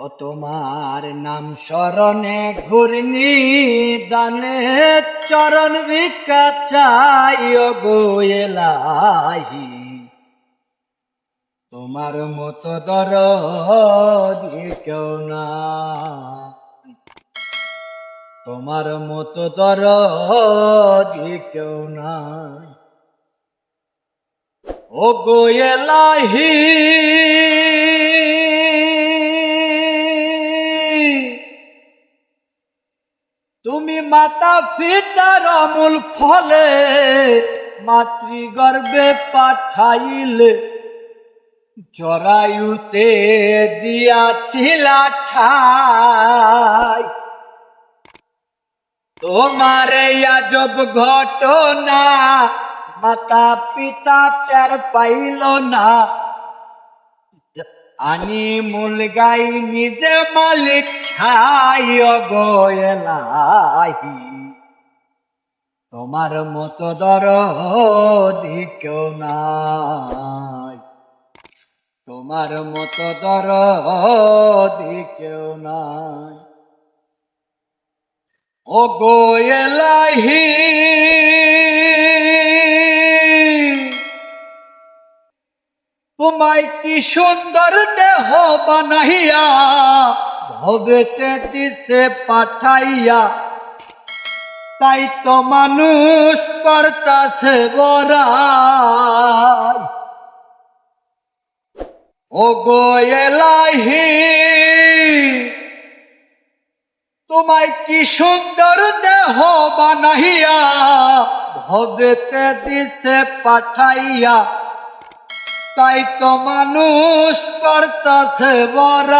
ও তোমার নাম স্মরণে ঘূর্ণি দানে চরণ ভিক্ষা চাই গোয়েলাহি তোমার মতো দর কেউ না। তোমার মতো দর কেউ না ও গোয়েলাহি তুমি মাতা পিতার অমূল ফলে মাতৃগর্ভে পাঠাইলে। জরায়ুতে দিয়াছিলা ঠাই। তোমার আজব ঘটনা, মাতা পিতা চার পাইল না। আনি মূল গাই নিজে মালিক, ছাই গয়েলাহি তোমার মতো দর কেউ নাই। তোমার মতো দর কেউ নাই। ও গোয়েলাহি তোমায় কি সুন্দর দেহ বানাইয়া ভবেতে দিছে পাঠাইয়া? তাই তো মানুষ করতাছে বড়াই। ও গোয়েলাহি তোমায় কি সুন্দর দেহ বানাইয়া ভবেতে দিছে পাঠাইয়া? তাই তো মানুষ করতাছে বড়